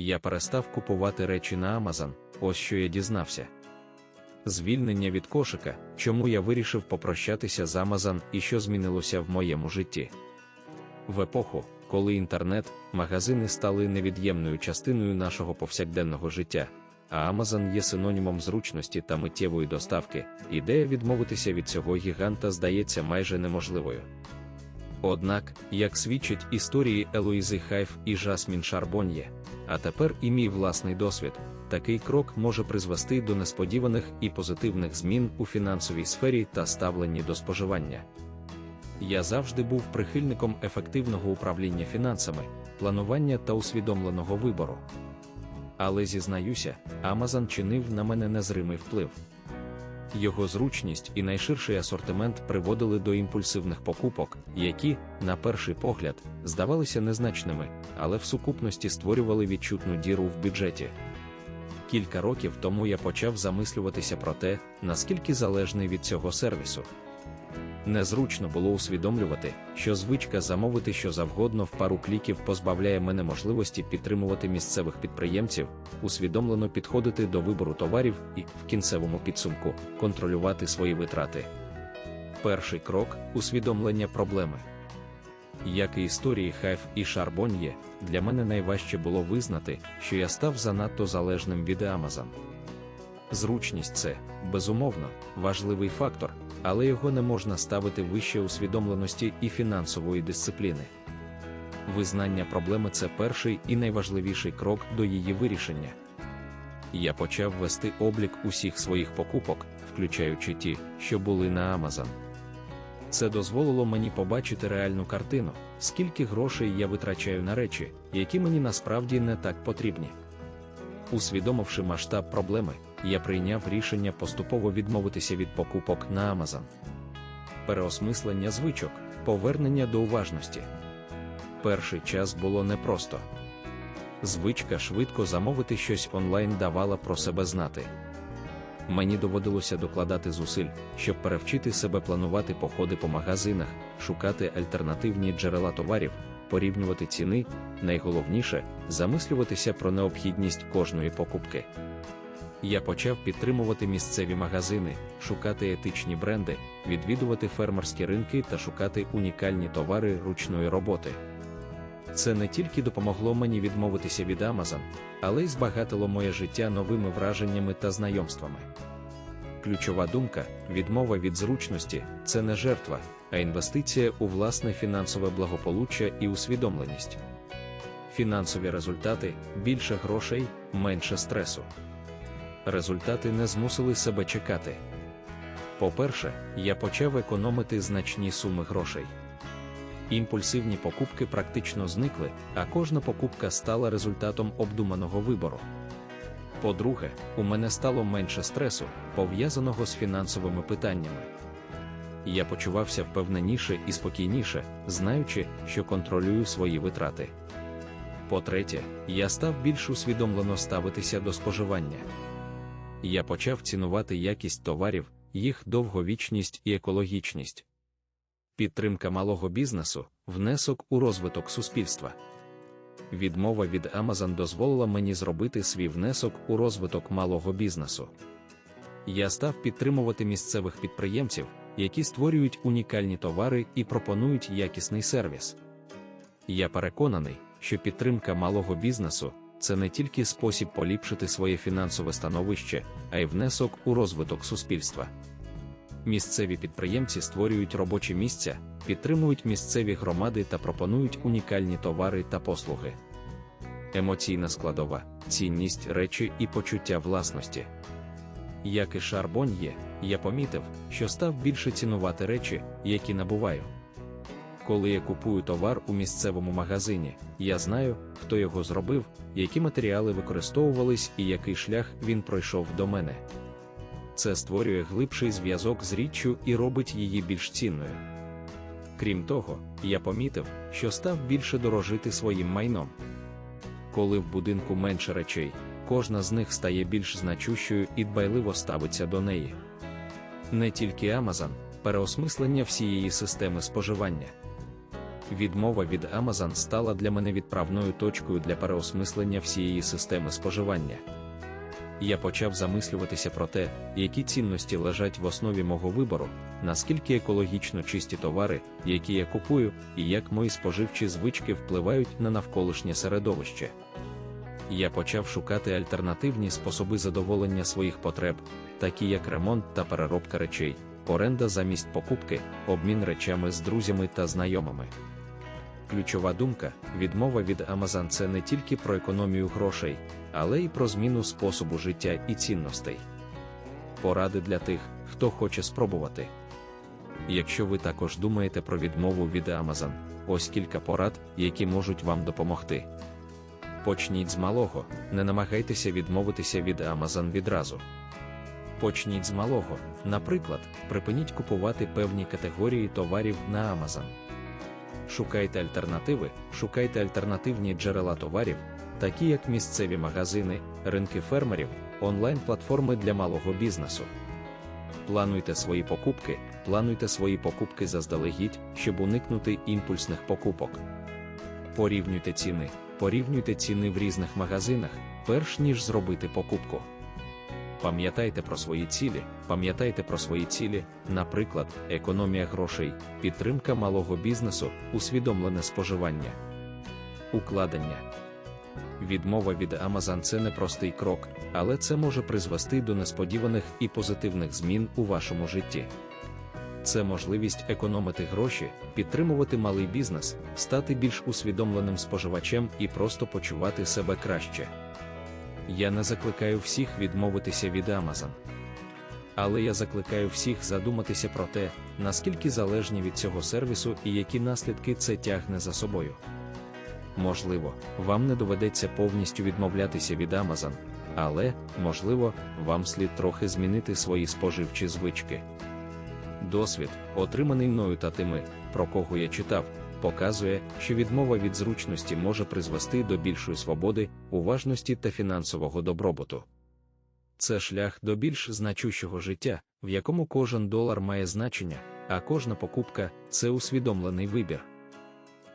Я перестав купувати речі на Amazon, ось що я дізнався. Звільнення від кошика, чому я вирішив попрощатися з Amazon і що змінилося в моєму житті. В епоху, коли інтернет, магазини стали невід'ємною частиною нашого повсякденного життя, а Amazon є синонімом зручності та миттєвої доставки, ідея відмовитися від цього гіганта здається майже неможливою. Однак, як свідчать історії Елоїзи Хайф і Жасмін Шарбоньє, а тепер і мій власний досвід, такий крок може призвести до несподіваних і позитивних змін у фінансовій сфері та ставленні до споживання. Я завжди був прихильником ефективного управління фінансами, планування та усвідомленого вибору. Але зізнаюся, Amazon чинив на мене незримий вплив. Його зручність і найширший асортимент приводили до імпульсивних покупок, які, на перший погляд, здавалися незначними, але в сукупності створювали відчутну діру в бюджеті. Кілька років тому я почав замислюватися про те, наскільки залежний від цього сервісу. Незручно було усвідомлювати, що звичка замовити що завгодно в пару кліків позбавляє мене можливості підтримувати місцевих підприємців, усвідомлено підходити до вибору товарів і, в кінцевому підсумку, контролювати свої витрати. Перший крок усвідомлення проблеми. Як і історії Хайф і Шарбоньє, для мене найважче було визнати, що я став занадто залежним від Amazon. Зручність це, безумовно, важливий фактор, але його не можна ставити вище усвідомленості і фінансової дисципліни. Визнання проблеми це перший і найважливіший крок до її вирішення. Я почав вести облік усіх своїх покупок, включаючи ті, що були на Amazon. Це дозволило мені побачити реальну картину, скільки грошей я витрачаю на речі, які мені насправді не так потрібні. Усвідомивши масштаб проблеми, я прийняв рішення поступово відмовитися від покупок на Amazon. Переосмислення звичок, повернення до уважності. Перший час було непросто. Звичка швидко замовити щось онлайн давала про себе знати. Мені доводилося докладати зусиль, щоб перевчити себе планувати походи по магазинах, шукати альтернативні джерела товарів, порівнювати ціни, найголовніше замислюватися про необхідність кожної покупки. Я почав підтримувати місцеві магазини, шукати етичні бренди, відвідувати фермерські ринки та шукати унікальні товари ручної роботи. Це не тільки допомогло мені відмовитися від Amazon, але й збагатило моє життя новими враженнями та знайомствами. Ключова думка відмова від зручності це не жертва, а інвестиція у власне фінансове благополуччя і усвідомленість. Фінансові результати більше грошей, менше стресу. Результати не змусили себе чекати. По-перше, я почав економити значні суми грошей. Імпульсивні покупки практично зникли, а кожна покупка стала результатом обдуманого вибору. По-друге, у мене стало менше стресу, пов'язаного з фінансовими питаннями. Я почувався впевненіше і спокійніше, знаючи, що контролюю свої витрати. По-третє, я став більш усвідомлено ставитися до споживання. Я почав цінувати якість товарів, їх довговічність і екологічність. Підтримка малого бізнесу внесок у розвиток суспільства. Відмова від Amazon дозволила мені зробити свій внесок у розвиток малого бізнесу. Я став підтримувати місцевих підприємців, які створюють унікальні товари і пропонують якісний сервіс. Я переконаний, що підтримка малого бізнесу це не тільки спосіб поліпшити своє фінансове становище, а й внесок у розвиток суспільства. Місцеві підприємці створюють робочі місця, підтримують місцеві громади та пропонують унікальні товари та послуги. Емоційна складова, цінність речі і почуття власності. Як і Шарбонь є, я помітив, що став більше цінувати речі, які набуваю. Коли я купую товар у місцевому магазині, я знаю, хто його зробив, які матеріали використовувались і який шлях він пройшов до мене. Це створює глибший зв'язок з річчю і робить її більш цінною. Крім того, я помітив, що став більше дорожити своїм майном. Коли в будинку менше речей, кожна з них стає більш значущою і дбайливо ставиться до неї. Не тільки Amazon, переосмислення всієї системи споживання. Відмова від Amazon стала для мене відправною точкою для переосмислення всієї системи споживання. Я почав замислюватися про те, які цінності лежать в основі мого вибору, наскільки екологічно чисті товари, які я купую, і як мої споживчі звички впливають на навколишнє середовище. Я почав шукати альтернативні способи задоволення своїх потреб, такі як ремонт та переробка речей, оренда замість покупки, обмін речами з друзями та знайомими. Ключова думка відмова від Amazon це не тільки про економію грошей, але й про зміну способу життя і цінностей. Поради для тих, хто хоче спробувати. Якщо ви також думаєте про відмову від Amazon, ось кілька порад, які можуть вам допомогти. Почніть з малого, не намагайтеся відмовитися від Amazon відразу. Почніть з малого, наприклад, припиніть купувати певні категорії товарів на Amazon. Шукайте альтернативи, шукайте альтернативні джерела товарів, такі як місцеві магазини, ринки фермерів, онлайн-платформи для малого бізнесу. Плануйте свої покупки, плануйте свої покупки заздалегідь, щоб уникнути імпульсних покупок. Порівнюйте ціни, порівнюйте ціни в різних магазинах, перш ніж зробити покупку. Пам'ятайте про свої цілі, пам'ятайте про свої цілі, наприклад, економія грошей, підтримка малого бізнесу, усвідомлене споживання, укладення. Відмова від Amazon це не простий крок, але це може призвести до несподіваних і позитивних змін у вашому житті. Це можливість економити гроші, підтримувати малий бізнес, стати більш усвідомленим споживачем і просто почувати себе краще. Я не закликаю всіх відмовитися від Amazon. Але я закликаю всіх задуматися про те, наскільки залежні від цього сервісу і які наслідки це тягне за собою. Можливо, вам не доведеться повністю відмовлятися від Amazon, але, можливо, вам слід трохи змінити свої споживчі звички. Досвід, отриманий мною та тими, про кого я читав, показує, що відмова від зручності може призвести до більшої свободи, уважності та фінансового добробуту. Це шлях до більш значущого життя, в якому кожен долар має значення, а кожна покупка це усвідомлений вибір.